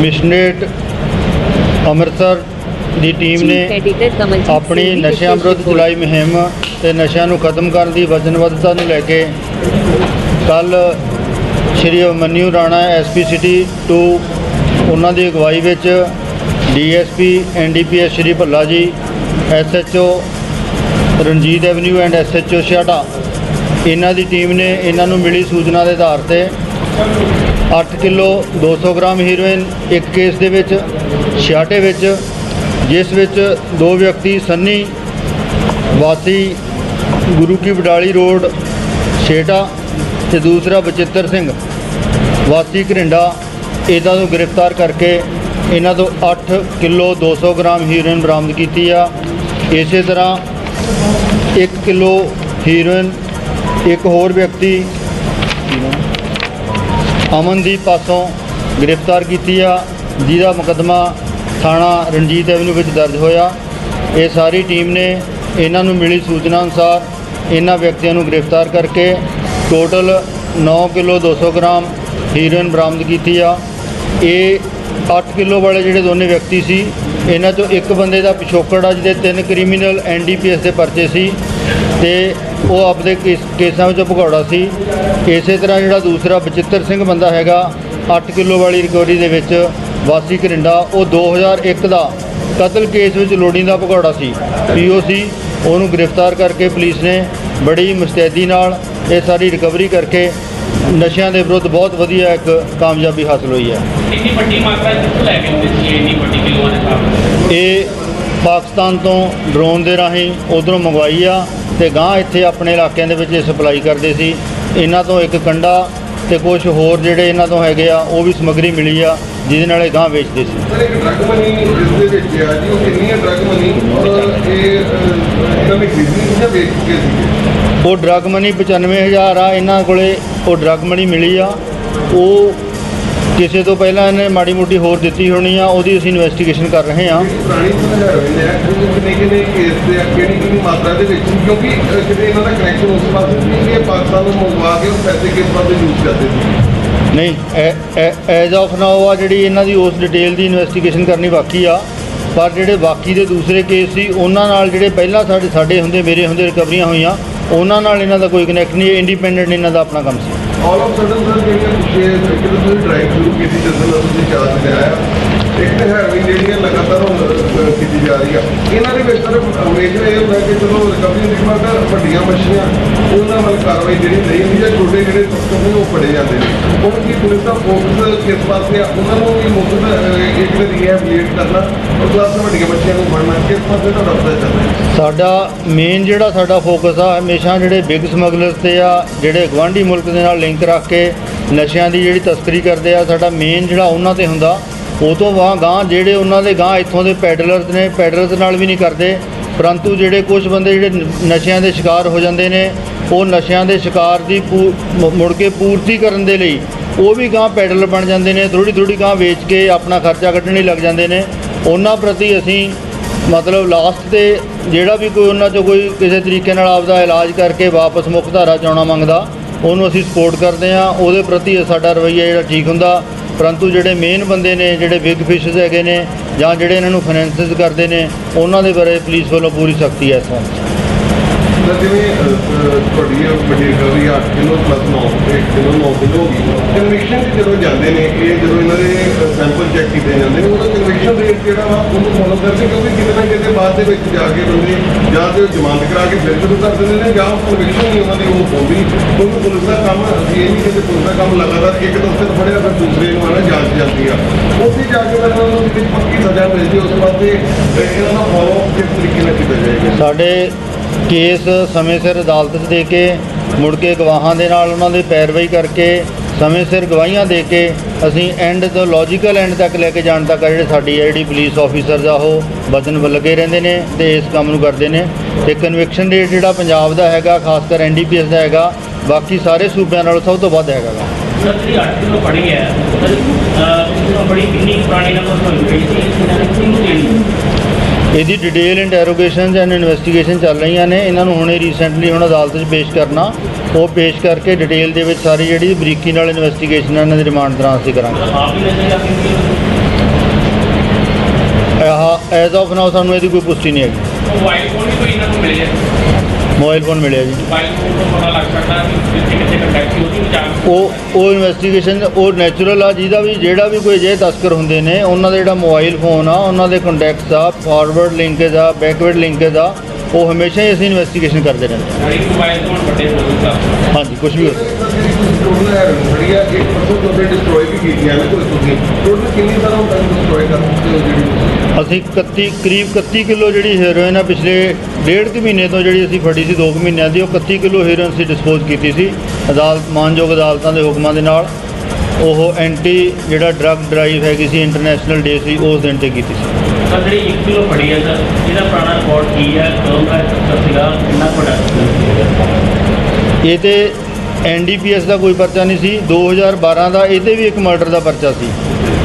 ਮਿਸ਼ਨੇਟ ਅੰਮ੍ਰਿਤਸਰ ਦੀ team ਨੇ ਆਪਣੀ ਨਸ਼ਿਆਂ ਵਿਰੁੱਧ। ਚਲਾਈ ਮੁਹਿੰਮ ਤੇ ਨਸ਼ਿਆਂ ਨੂੰ ਖਤਮ ਕਰਨ ਦੀ ਵਚਨਬੱਧਤਾ ਨੂੰ ਲੈ ਕੇ ਕੱਲ ਸ਼੍ਰੀ ਅਮਨਿਊ ਰਾਣਾ ਐਸਪੀ ਸਿਟੀ ਟੂ ਉਹਨਾਂ ਦੀ ਅਗਵਾਈ ਵਿੱਚ DSP NDPS Shri Bhalla ji SHO Ranjit avenue and SHO Chheharta ਇਹਨਾਂ ਦੀ ਟੀਮ ਨੇ ਇਹਨਾਂ ਨੂੰ ਮਿਲੀ ਸੂਚਨਾ ਦੇ ਆਧਾਰ ਤੇ 8 ਕਿਲੋ 200 ਗ੍ਰਾਮ ਹੀਰੋਇਨ, ਇੱਕ ਕੇਸ ਦੇ ਵਿੱਚ ਛਿਆਟੇ ਵਿੱਚ, ਜਿਸ ਵਿੱਚ ਦੋ ਵਿਅਕਤੀ ਸੰਨੀ, ਵਾਸੀ ਗੁਰੂ ਕੀ ਬਡਾਲੀ ਰੋਡ ਛੇਟਾ ਤੇ ਦੂਸਰਾ ਬਚਿੱਤਰ ਸਿੰਘ ਵਾਸੀ ਘਰਿੰਡਾ, ਇਹਨਾਂ ਨੂੰ ਗ੍ਰਿਫਤਾਰ ਕਰਕੇ ਇਹਨਾਂ ਤੋਂ 8 ਕਿਲੋ 200 ਗ੍ਰਾਮ ਹੀਰੋਇਨ ਬਰਾਮਦ ਕੀਤੀ ਆ। ਇਸੇ ਤਰ੍ਹਾਂ 1 ਕਿਲੋ ਹੀਰੋਇਨ, ਇੱਕ ਹੋਰ ਵਿਅਕਤੀ ਅਮਨਦੀਪ ਪਾਸੋਂ ਗ੍ਰਿਫਤਾਰ ਕੀਤੀ ਆ। ਜਿਹਦਾ ਮੁਕੱਦਮਾ ਥਾਣਾ ਰਣਜੀਤ ਐਵਨਿਊ ਵਿੱਚ ਦਰਜ ਹੋਇਆ। ਇਹ ਸਾਰੀ ਟੀਮ ਨੇ ਇਹਨਾਂ ਨੂੰ ਮਿਲੀ ਸੂਚਨਾ ਅਨੁਸਾਰ ਇਹਨਾਂ ਵਿਅਕਤੀਆਂ ਨੂੰ ਗ੍ਰਿਫਤਾਰ ਕਰਕੇ ਟੋਟਲ 9 ਕਿਲੋ 200 ਗ੍ਰਾਮ ਹੀਰੋਇਨ ਬਰਾਮਦ ਕੀਤੀ ਆ। ਇਹ 8 ਕਿਲੋ ਵਾਲੇ ਜਿਹੜੇ ਦੋਨੇ ਵਿਅਕਤੀ ਸੀ, ਇਹਨਾਂ ਚੋਂ ਇੱਕ ਬੰਦੇ ਦਾ ਪਿਛੋਕੜ ਆ, ਜਿਹਦੇ ਤਿੰਨ ਕ੍ਰਿਮੀਨਲ ਐਨਡੀਪੀਐਸ ਦੇ ਪਰਚੇ ਸੀ ਤੇ ਉਹ ਆਪਦੇ ਕੇਸ- ਕੇਸਾਂ ਵਿੱਚੋਂ ਭਗੌੜਾ ਸੀ। ਇਸੇ ਤਰ੍ਹਾਂ ਜਿਹੜਾ ਦੂਸਰਾ ਬਚਿੱਤਰ ਸਿੰਘ ਬੰਦਾ ਹੈਗਾ 8 ਕਿਲੋ ਵਾਲੀ ਰਿਕਵਰੀ ਦੇ ਵਿੱਚ ਵਾਸੀ ਕਰਿੰਡਾ ਉਹ 2001 ਦਾ ਕਤਲ ਕੇਸ ਵਿੱਚ ਲੋੜੀਂਦਾ ਭਗੌੜਾ ਸੀ। ਪੀਓਸੀ ਉਹਨੂੰ ਗ੍ਰਿਫਤਾਰ ਕਰਕੇ ਪੁਲਿਸ ਨੇ ਬੜੀ ਮੁਸਤੈਦੀ ਨਾਲ ਇਹ ਸਾਰੀ ਰਿਕਵਰੀ ਕਰਕੇ ਨਸ਼ਿਆਂ ਦੇ ਵਿਰੁੱਧ ਬਹੁਤ ਵਧੀਆ ਇੱਕ ਕਾਮਯਾਬੀ ਹਾਸਲ ਹੋਈ ਹੈ। ਇੰਨੀ ਵੱਡੀ ਮਾਤਰਾ ਕਿੱਥੋਂ ਲੈ ਕੇ ਆਉਂਦੇ ਸੀ ਇੰਨੀ ਵੱਡੀ ਕਿਲੋਆਂ ਦੇ ਹਿਸਾਬ ਇਹ ਪਾਕਿਸਤਾਨ ਤੋਂ ਡਰੋਨ ਦੇ ਰਾਹੀਂ ਉਧਰੋਂ ਮੰਗਵਾਈ ਆ ਤੇ ਗਾਂ ਇੱਥੇ ਆਪਣੇ ਇਲਾਕਿਆਂ ਦੇ ਵਿੱਚ ਸਪਲਾਈ ਕਰਦੇ ਸੀ। ਇਹਨਾਂ ਤੋਂ ਇੱਕ ਕੰਡਾ ਤੇ ਕੁਝ ਹੋਰ ਜਿਹੜੇ ਇਹਨਾਂ ਤੋਂ ਹੈਗੇ ਆ ਉਹ ਵੀ ਸਮੱਗਰੀ ਮਿਲੀ ਆ। ਜਿਹਦੇ ਨਾਲ ਇਹ ਗਾਂ ਵੇਚਦੇ ਸੀ। ਸਰ ਇੱਕ ਡਰੱਗ ਮਨੀ ਇਸ ਦੇ ਵਿੱਚ ਆ ਜੀ ਉਹ ਕਿੰਨੀ ਹੈ ਡਰੱਗ ਮਨੀ ਔਰ ਇਹ ਇਹਨਾਂ ਜਾਂ ਵੇਚ ਚੁੱਕੇ ਸੀਗੇ ਉਹ ਡਰੱਗ ਮਨੀ 95000 ਆ ਇਹਨਾਂ ਕੋਲੇ ਉਹ ਡਰੱਗ ਮਨੀ ਮਿਲੀ ਆ। ਉਹ ਕਿਸੇ ਤੋਂ ਪਹਿਲਾਂ ਇਹਨੇ ਮਾੜੀ ਮੋਟੀ ਹੋਰ ਦਿੱਤੀ ਹੋਣੀ ਆ ਉਹਦੀ ਅਸੀਂ ਇਨਵੈਸਟੀਗੇਸ਼ਨ ਕਰ ਰਹੇ ਆ। ਕਿੰਨੇ ਕਿੰਨੇ ਕੇਸ ਕਿਹੜੀ ਮਾਤਰਾ ਦੇ ਵਿੱਚ? ਕਿਉਂਕਿ ਜਿਹੜੇ ਇਹਨਾਂ ਦਾ ਕਨੈਕਸ਼ਨ ਉਸ ਪਾਸੇ ਸੀ ਇਹ ਪਾਕਿਸਤਾਨ ਨੂੰ ਮੰਗਵਾ ਕੇ ਉਹ ਪੈਸੇ ਕਿਸ ਪਾਸੇ ਯੂਜ਼ ਕਰਦੇ ਸੀ? ਨਹੀਂ ਐਜ਼ ਆਫ ਨਾਓ ਆ ਜਿਹੜੀ ਇਹਨਾਂ ਦੀ ਉਸ ਡਿਟੇਲ ਦੀ ਇਨਵੈਸਟੀਗੇਸ਼ਨ ਕਰਨੀ ਬਾਕੀ ਆ। ਪਰ ਜਿਹੜੇ ਬਾਕੀ ਦੇ ਦੂਸਰੇ ਕੇਸ ਸੀ, ਉਹਨਾਂ ਨਾਲ ਜਿਹੜੇ ਪਹਿਲਾਂ ਸਾਡੇ ਸਾਡੇ ਹੁੰਦੇ, ਮੇਰੇ ਹੁੰਦੇ ਰਿਕਵਰੀਆਂ ਹੋਈਆਂ, ਉਹਨਾਂ ਨਾਲ ਇਹਨਾਂ ਦਾ ਕੋਈ ਕਨੈਕਟ ਨਹੀਂ ਇੰਡੀਪੈਂਡੈਂਟ ਇਹਨਾਂ ਦਾ ਆਪਣਾ ਕੰਮ ਸੀ। ਆਲ ਆਫ ਸਡਨ ਸਰ ਜਿਹੜੀਆਂ ਪਿੱਛੇ ਤੁਸੀਂ ਡਰਾਈਵ ਸ਼ੁਰੂ ਕੀਤੀ ਜਦੋਂ ਤੁਸੀਂ ਚਾਰਜ ਲਿਆ ਇੱਕ ਤਾਂ ਹੈਰੋਇਨ ਜਿਹੜੀਆਂ ਲਗਾਤਾਰ ਕੀਤੀ ਜਾ ਰਹੀ ਆ। ਇਹਨਾਂ ਦੇ ਵਿੱਚ ਸਰ ਮੇਜਰ ਇਹ ਹੁੰਦਾ ਕਿ ਚਲੋ ਰਿਕਵਰੀ ਦੀ ਬਾਅਦ ਵੱਡੀਆਂ ਮੱਛੀਆਂ, ਉਹਨਾਂ ਵੱਲ ਕਾਰਵਾਈ ਜਿਹੜੀ ਨਹੀਂ ਹੁੰਦੀ, ਜਾਂ ਛੋਟੇ ਜਿਹੜੇ ਤਸਕਰ ਉਹ ਫੜੇ ਜਾਂਦੇ ਨੇ। ਪੁਲਿਸ ਦਾ ਫੋਕਸ ਕਿਸ ਪਾਸੇ ਆ। ਉਹਨਾਂ ਨੂੰ ਵੀ ਮੁਕਤ ਇੱਕ ਰੀਹੈਬਿਲਿਟ ਕਰਨਾ ਔਰ ਪਲੱਸ ਵੱਡੀਆਂ ਮੱਛੀਆਂ ਨੂੰ ਫੜਨਾ ਕਿਸ ਪਾਸੇ ਤੁਹਾਡਾ ਪਤਾ ਚੱਲਦਾ ਸਾਡਾ ਮੇਨ ਜਿਹੜਾ ਸਾਡਾ ਫੋਕਸ ਆ, ਹਮੇਸ਼ਾ ਜਿਹੜੇ ਬਿਗ ਸਮਗਲਰਸ ਤੇ ਆ, ਜਿਹੜੇ ਗਵਾਂਢੀ ਮੁਲਕ ਦੇ ਨਾਲ ਲਿੰਕ ਰੱਖ ਕੇ ਨਸ਼ਿਆਂ ਦੀ ਜਿਹੜੀ ਤਸਕਰੀ ਕਰਦੇ ਆ, ਸਾਡਾ ਮੇਨ ਜਿਹੜਾ ਉਹਨਾਂ ਤੇ ਹੁੰਦਾ। ਉਹ ਤੋਂ ਵਾਂ ਗਾਂ ਜਿਹੜੇ ਉਹਨਾਂ ਦੇ ਗਾਂ ਇੱਥੋਂ ਦੇ ਪੈਡਲਰਸ ਨੇ ਪੈਡਲਰਸ ਨਾਲ ਵੀ ਨਹੀਂ ਕਰਦੇ। ਪਰੰਤੂ ਜਿਹੜੇ ਕੁਝ ਬੰਦੇ ਜਿਹੜੇ ਨਸ਼ਿਆਂ ਦੇ ਸ਼ਿਕਾਰ ਹੋ ਜਾਂਦੇ ਨੇ, ਉਹ ਨਸ਼ਿਆਂ ਦੇ ਸ਼ਿਕਾਰ ਦੀ ਪੂ- ਮੁੜ ਕੇ ਪੂਰਤੀ ਕਰਨ ਦੇ ਲਈ ਉਹ ਵੀ ਗਾਂ ਪੈਡਲ ਬਣ ਜਾਂਦੇ ਨੇ ਥੋੜੀ ਥੋੜੀ ਗਾਂ ਵੇਚ ਕੇ ਆਪਣਾ ਖਰਚਾ ਕੱਢਣ ਲਈ ਲੱਗ ਜਾਂਦੇ ਨੇ। ਉਹਨਾਂ ਪ੍ਰਤੀ ਅਸੀਂ ਮਤਲਬ ਲਾਸਟ ਤੇ ਜਿਹੜਾ ਵੀ ਕੋਈ ਉਹਨਾਂ 'ਚੋਂ ਕੋਈ ਕਿਸੇ ਤਰੀਕੇ ਨਾਲ ਆਪਦਾ ਇਲਾਜ ਕਰਕੇ ਵਾਪਸ ਮੁੱਖ ਧਾਰਾ 'ਚ ਆਉਣਾ ਮੰਗਦਾ, ਉਹਨੂੰ ਅਸੀਂ ਸਪੋਰਟ ਕਰਦੇ ਆ ਉਹਦੇ ਪ੍ਰਤੀ ਸਾਡਾ ਰਵੱਈਆ ਜਿਹੜਾ ਠੀਕ ਹੁੰਦਾ। ਪਰੰਤੂ ਜਿਹੜੇ ਮੇਨ ਬੰਦੇ ਨੇ, ਜਿਹੜੇ ਬਿਗ ਫਿਸ਼ਸ ਹੈਗੇ ਨੇ ਜਾਂ ਜਿਹੜੇ ਇਹਨਾਂ ਨੂੰ ਫਾਈਨੈਂਸਿਸ ਕਰਦੇ ਨੇ, ਉਹਨਾਂ ਦੇ ਬਾਰੇ ਪੁਲਿਸ ਵੱਲੋਂ ਪੂਰੀ ਸਖਤੀ ਹੈ ਇਸ ਵਾਰ ਸਰ ਜਿਵੇਂ ਅਹ, ਅਹ, ਤੁਹਾਡੀ ਇਹ ਵੱਡੀ recovery 8 kilo plus 9 1 kilo 9 kilo ਹੋ ਗਈ ਕਨਵੈਕਸ਼ਨ 'ਚ ਜਦੋਂ ਜਾਂਦੇ ਨੇ ਇਹ ਜਦੋਂ ਇਹਨਾਂ ਦੇ ਸੈਂਪਲ ਚੈੱਕ ਕੀਤੇ ਜਾਂਦੇ ਨੇ ਉਹਦਾ ਕਨਵੈਕਸ਼ਨ ਰੇਟ ਜਿਹੜਾ ਵਾ ਉਹਨੂੰ ਫੋਲੋ ਕਰਦੇ ਕਿਉਂਕਿ ਕਿਤੇ ਨਾ ਕਿਤੇ ਬਾਅਦ ਦੇ ਵਿੱਚ ਜਾ ਕੇ ਬੰਦੇ ਜਾਂ ਤੇ ਜ਼ਮਾਨਤ ਕਰਾ ਕੇ ਫਿਰ ਸ਼ੁਰੂ ਕਰ ਦਿੰਦੇ ਨੇ ਜਾਂ ਕਨਵੈਕਸ਼ਨ ਨਹੀਂ ਉਹਨਾਂ ਦੀ ਉਹ ਹੁੰਦੀ। ਕਿਉਂਕਿ ਪੁਲਿਸ ਦਾ ਕੰਮ ਅਸੀਂ ਇਹ ਨਹੀਂ ਕਹਿੰਦੇ ਪੁਲਿਸ ਦਾ ਕੰਮ ਲਗਾਤਾਰ ਇੱਕ ਦਫ਼ਤਰ ਫੜਿਆ ਫਿਰ ਦੂਸਰੇ ਨੂੰ ਆਣਾ ਜਾਂਚ ਜਾਂਦੀ ਆ। ਉੱਥੇ ਜਾ ਕੇ ਫਿਰ ਉਹਨਾਂ ਨੂੰ ਕਿਤੇ ਪੱਕੀ ਸਜ਼ਾ ਮਿਲਦੀ ਉਸ ਤੋਂ ਬਾਅਦ ਤੇ ਇਹਨਾਂ ਦਾ ਫੋਲੋ ਕਿਸ ਤਰੀਕੇ ਨਾਲ ਕੀਤਾ ਜਾਏਗਾ? ਸਾਡੇ ਕੇਸ ਸਮੇਂ ਸਿਰ ਅਦਾਲਤ 'ਚ ਦੇ ਕੇ, ਮੁੜ ਕੇ ਗਵਾਹਾਂ ਦੇ ਨਾਲ ਉਹਨਾਂ ਦੀ ਪੈਰਵਾਈ ਕਰਕੇ, ਸਮੇਂ ਸਿਰ ਗਵਾਹੀਆਂ ਦੇ ਕੇ, ਅਸੀਂ ਐਂਡ ਤੋਂ ਲੌਜੀਕਲ ਐਂਡ ਤੱਕ ਲੈ ਕੇ ਜਾਣ ਤੱਕ ਆ ਜਿਹੜੇ ਸਾਡੀ ਜਿਹੜੀ ਪੁਲਿਸ ਆਫੀਸਰਸ ਆ ਉਹ ਵਚਨ ਲੱਗੇ ਰਹਿੰਦੇ ਨੇ ਤੇ ਇਸ ਕੰਮ ਨੂੰ ਕਰਦੇ ਨੇ। ਤੇ ਕਨਵਿਕਸ਼ਨ ਰੇਟ ਜਿਹੜਾ ਪੰਜਾਬ ਦਾ ਹੈਗਾ, ਖਾਸ ਕਰ ਐਨਡੀਪੀਐਸ ਦਾ ਹੈਗਾ, ਬਾਕੀ ਸਾਰੇ ਸੂਬਿਆਂ ਨਾਲੋਂ ਸਭ ਤੋਂ ਵੱਧ ਹੈਗਾ ਗਾ। ਸਰ ਜਿਹੜੀ 8 ਕਿਲੋ ਫੜੀ ਹੈ। ਸਰ ਕਿੰਨੀ ਪੁਰਾਣੀ ਨੰਬਰ ਹੋਈ? ਸੀ ਇਹਦੀ ਡਿਟੇਲ ਇੰਟਰੋਗੇਸ਼ਨਸ ਐਂਡ ਇਨਵੈਸਟੀਗੇਸ਼ਨ ਚੱਲ ਰਹੀਆਂ ਨੇ। ਇਹਨਾਂ ਨੂੰ ਹੁਣੇ ਰੀਸੈਂਟਲੀ ਹੁਣ ਅਦਾਲਤ 'ਚ ਪੇਸ਼ ਕਰਨਾ। ਉਹ ਪੇਸ਼ ਕਰਕੇ ਡਿਟੇਲ ਦੇ ਵਿੱਚ ਸਾਰੀ ਜਿਹੜੀ ਬਰੀਕੀ ਨਾਲ ਇਨਵੈਸਟੀਗੇਸ਼ਨ ਇਹਨਾਂ ਦੀ ਰਿਮਾਂਡ ਦੌਰਾਨ ਅਸੀਂ ਕਰਾਂਗੇ। ਆਹ ਐਜ਼ ਆਫ ਨਾਓ ਸਾਨੂੰ ਇਹਦੀ ਕੋਈ ਪੁਸ਼ਟੀ ਨਹੀਂ ਹੈਗੀ। ਮੋਬਾਈਲ ਫੋਨ ਵੀ ਕੋਈ ਇਹਨਾਂ ਨੂੰ ਮਿਲਿਆ ਮੋਬਾਈਲ ਫੋਨ ਮਿਲਿਆ ਜੀ। ਮੋਬਾਈਲ ਫੋਨ ਤੋਂ ਪਤਾ ਲੱਗ ਸਕਦਾ ਕਿ ਕਿੱਥੇ ਕੰਟੈਕਟ ਉਹ ਉਹ ਇਨਵੈਸਟੀਗੇਸ਼ਨ ਉਹ ਨੈਚੁਰਲ ਆ ਜਿਹਦਾ ਵੀ ਜਿਹੜਾ ਵੀ ਕੋਈ ਅਜਿਹੇ ਤਸਕਰ ਹੁੰਦੇ ਨੇ ਉਹਨਾਂ ਦਾ ਜਿਹੜਾ ਮੋਬਾਈਲ ਫੋਨ ਆ ਉਹਨਾਂ ਦੇ ਕੰਟੈਕਟਸ ਆ ਫਾਰਵਰਡ ਲਿੰਕੇਜ ਆ ਬੈਕਵਰਡ ਲਿੰਕੇਜ ਆ ਉਹ ਹਮੇਸ਼ਾ ਹੀ ਅਸੀਂ ਇਨਵੈਸਟੀਗੇਸ਼ਨ ਕਰਦੇ ਰਹਿੰਦੇ ਮੋਬਾਈਲ ਵੱਡੇ ਹਾਂ। ਹਾਂਜੀ ਕੁਝ ਵੀ ਹੋ ਸਕਦਾ ਜਿਹੜੀ ਤੁਸੀਂ ਟੋਟਲ ਹੈ ਖੜੀ ਆ ਇੱਕ ਪਰਸੋਂ ਤੁਹਾਡੇ ਡਿਸਟਰੋਏ ਵੀ ਕੀਤੀਆਂ ਨੇ ਕੋਈ ਤੁਸੀਂ ਟੋਟਲ ਕਿੰਨੀ ਸਾਲਾਂ ਤੱਕ ਡਿਸਟਰੋਏ ਕਰ ਚੁੱਕੇ ਹੋ ਜਿਹੜੀ ਤੁਸੀਂ ਅਸੀਂ 31 ਕਰੀਬ 31 ਕਿਲੋ ਜਿਹੜੀ ਹੈਰੋਇਨ ਆ ਪਿਛਲੇ ਡੇਢ ਕੁ ਮਹੀਨੇ ਤੋਂ ਜਿਹੜੀ ਅਸੀਂ ਫੜੀ ਸੀ 2 ਮਹੀਨਿਆਂ ਦੀ ਉਹ 31 ਕਿਲੋ ਹੈਰੋਇਨ ਅਸੀਂ ਡਿਸਪੋਜ਼ ਕੀਤੀ ਸੀ ਅਦਾਲਤ ਮਾਨਯੋਗ ਅਦਾਲਤਾਂ ਦੇ ਹੁਕਮਾਂ ਦੇ ਨਾਲ। ਉਹ ਐਂਟੀ ਜਿਹੜਾ ਡਰੱਗ ਡਰਾਈਵ ਹੈਗੀ ਸੀ ਇੰਟਰਨੈਸ਼ਨਲ ਡੇ ਸੀ ਉਸ ਦਿਨ ਤੇ ਕੀਤੀ ਸੀ। ਸਰ ਜਿਹੜੀ 1 ਕਿਲੋ ਫੜੀ ਹੈ ਸਰ ਇਹਦਾ ਪੁਰਾਣਾ ਰਿਕਾਰਡ ਕੀ ਹੈ? ਕਦੋਂ ਦਾ ਸੀਗਾ? ਕਿੰਨਾ ਪ੍ਰੋਡਕਟ ਇਹ ਤੇ ਐਨਡੀਪੀਐਸ ਦਾ ਕੋਈ ਪਰਚਾ ਨਹੀਂ ਸੀ। 2012 ਦਾ ਇਹਦੇ ਵੀ ਇੱਕ ਮਰਡਰ ਦਾ ਪਰਚਾ ਸੀ।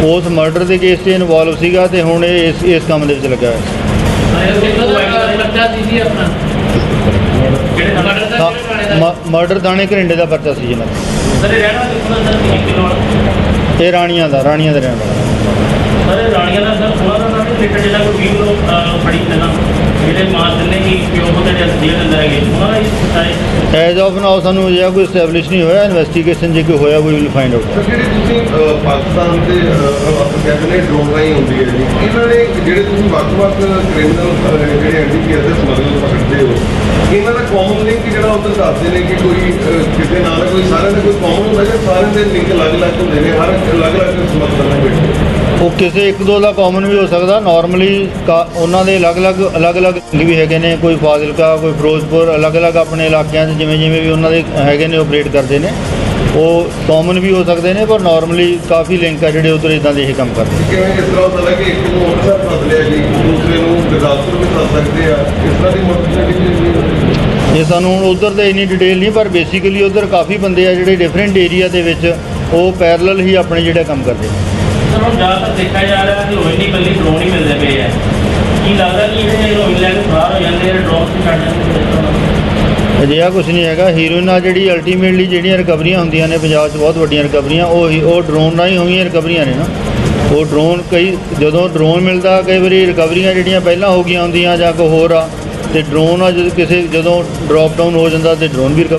ਉਸ ਮਰਡਰ ਦੇ ਕੇਸ 'ਚ ਇਨਵੋਲਵ ਸੀਗਾ ਤੇ ਹੁਣ ਇਹ ਇਸ ਇਸ ਕੰਮ ਦੇ ਵਿੱਚ ਲੱਗਾ ਹਾਂ, ਮਰਡਰ ਦਾਣੇ ਘਰਿੰਡੇ ਦਾ ਪਰਚਾ ਸੀ ਜਿਹਨਾਂ ਇਹ ਰਹਿਣਾ ਕਿੱਥੋਂ ਦਾ ਸਰ? 1 ਕਿਲੋ ਵਾਲਾ? ਇਹ ਰਾਣੀਆਂ ਦਾ ਰਾਣੀਆਂ ਦਾ ਰਹਿਣ ਵਾਲਾ। ਸਰ ਰਾਣੀਆਂ ਦਾ ਸਰ ਨਾਮ ਰਿਲੇਟਡ ਜਿਹੜਾ ਕੋਈ 20 ਕਿਲੋ ਅਹ, ਫੜੀ ਪਹਿਲਾਂ ਜਿਹੜੇ ਮਾਰ ਦਿੰਦੇ ਕਿ ਪਿਓ ਪੁੱਤ ਜਿਹੜੇ ਜੇਲ੍ਹ ਅੰਦਰ ਹੈਗੇ? ਉਹਨਾਂ ਦਾ ਹੀ ਸਾਰੇ ਐਜ਼ ਆਫ ਨਾਓ ਸਾਨੂੰ ਅਜਿਹਾ ਕੋਈ ਸਟੈਬਲਿਸ਼ ਨਹੀਂ ਹੋਇਆ ਇਨਵੈਸਟੀਗੇਸ਼ਨ ਜੇ ਕੋਈ ਹੋਇਆ ਵੀ ਵਿਲ ਫਾਈਂਡ ਆਊਟ ਜਿਹੜੀ ਤੁਸੀਂ ਅਹ, ਪਾਕਿਸਤਾਨ ਦੇ ਅਹ, ਆਪਾਂ ਕਹਿੰਦੇ ਨੇ ਡਰੋਨ ਰਾਹੀਂ ਹੁੰਦੀ ਹੈ ਜੀ ਇਹਨਾਂ ਨੇ ਜਿਹੜੇ ਤੁਸੀਂ ਵੱਖ-ਵੱਖ ਕ੍ਰਿਮੀਨਲ ਜਿਹੜੇ ਐਨਡੀਪੀਐਸ ਦੇ ਸਮਗਲਰ ਪਕੜਦੇ ਹੋ ਇਹਨਾਂ ਦਾ ਕਾਮਨ ਲਿੰਕ ਜਿਹੜਾ ਉੱਧਰ ਦੱਸਦੇ ਨੇ ਕਿ ਕੋਈ ਅਹ, ਕਿਸੇ ਨਾਲ ਕੋਈ ਸਾਰਿਆਂ ਦਾ ਕੋਈ ਕਾਮਨ ਹੁੰਦਾ ਜਾਂ ਸਾਰਿਆਂ ਦੇ ਲਿੰਕ ਅਲੱਗ-ਅਲੱਗ ਹੁੰਦੇ ਨੇ ਹਰ ਅਲੱਗ-ਅਲੱਗ ਸਮਗਲਰ ਨਾਲ ਬੈਠੇ ਉਹ ਕਿਸੇ ਇੱਕ ਦੋ ਦਾ ਕਾਮਨ ਵੀ ਹੋ ਸਕਦਾ। ਨਾਰਮਲੀ ਉਹਨਾਂ ਦੇ ਅਲੱਗ-ਅਲੱਗ ਅਲੱਗ-ਅਲੱਗ ਵੀ ਹੈਗੇ ਨੇ। ਕੋਈ ਫਾਜ਼ਿਲਕਾ ਕੋਈ ਫਿਰੋਜ਼ਪੁਰ ਅਲੱਗ-ਅਲੱਗ ਆਪਣੇ ਇਲਾਕਿਆਂ 'ਚ ਜਿਵੇਂ ਜਿਵੇਂ ਵੀ ਉਹਨਾਂ ਦੇ ਹੈਗੇ ਨੇ ਆਪਰੇਟ ਕਰਦੇ ਨੇ। ਉਹ ਕਾਮਨ ਵੀ ਹੋ ਸਕਦੇ ਨੇ ਪਰ ਨਾਰਮਲੀ ਕਾਫੀ ਲਿੰਕ ਆ ਜਿਹੜੇ ਉਧਰ ਇਦਾਂ ਦੇ ਇਹ ਕੰਮ ਕਰਦੇ ਕਿਵੇਂ ਇਸ ਤਰ੍ਹਾਂ ਹੋ ਸਕਦਾ ਕਿ ਇੱਕ ਨੂੰ ਅੰਮ੍ਰਿਤਸਰ ਫਸ ਲਿਆ ਜੀ ਦੂਸਰੇ ਨੂੰ ਗੁਰਦਾਸਪੁਰ ਵੀ ਫਸ ਸਕਦੇ ਆ? ਇਸ ਤਰ੍ਹਾਂ ਦੀ ਮੋਟਰਸਾਈਕਲ ਇਹ ਸਾਨੂੰ ਹੁਣ ਉਧਰ ਦੇ ਇੰਨੀ ਡਿਟੇਲ ਨਹੀਂ ਪਰ ਬੇਸਿਕਲੀ ਉਧਰ ਕਾਫੀ ਬੰਦੇ ਆ ਜਿਹੜੇ ਡਿਫਰੈਂਟ ਏਰੀਆ ਦੇ ਵਿੱਚ ਉਹ ਪੈਰਲਲ ਹੀ ਆਪਣੇ ਜਿਹੜਾ ਕੰਮ ਕਰਦੇ ਨੇ। ਸਰ ਜ਼ਿਆਦਾਤਰ ਦੇਖਿਆ ਜਾ ਰਿਹਾ ਕਿ ਰੋਹਿਣੀ ਕੱਲੀ ਡਰੋਨ ਹੀ ਮਿਲਦੇ ਪਏ ਆ। ਕੀ ਲੱਗਦਾ ਕਿ ਇਹ ਰੋਹਿਣੀ ਲੈ ਕੇ ਫਰਾਰ ਹੋ ਜਾਂਦੇ ਆ ਡਰੋਨ ਤੇ ਛੱਡ ਜਾਂਦੇ ਅਜਿਹਾ ਕੁਝ ਨਹੀਂ ਹੈਗਾ। ਹੀਰੋਇਨ ਆ ਜਿਹੜੀ ਅਲਟੀਮੇਟਲੀ ਜਿਹੜੀਆਂ ਰਿਕਵਰੀਆਂ ਹੁੰਦੀਆਂ ਨੇ ਪੰਜਾਬ 'ਚ ਬਹੁਤ ਵੱਡੀਆਂ ਰਿਕਵਰੀਆਂ ਉਹ ਹੀ- ਉਹ ਡਰੋਨ ਰਾਹੀਂ ਹੋਈਆਂ ਰਿਕਵਰੀਆਂ ਨੇ ਨਾ। ਉਹ ਡਰੋਨ ਕਈ ਜਦੋਂ ਡਰੋਨ ਮਿਲਦਾ, ਕਈ ਵਾਰੀ ਰਿਕਵਰੀਆਂ ਜਿਹੜੀਆਂ ਪਹਿਲਾਂ ਹੋ ਗਈਆਂ ਹੁੰਦੀਆਂ ਜਾਂ ਕੋਈ ਹੋਰ ਆ, ਤੇ ਡਰੋਨ ਆ, ਜਦੋਂ ਕਿਸੇ ਜਦੋਂ ਡ੍ਰੌਪ ਡਾਊਨ ਹੋ ਜਾਂਦਾ ਤੇ ਡਰੋਨ ਵੀ recover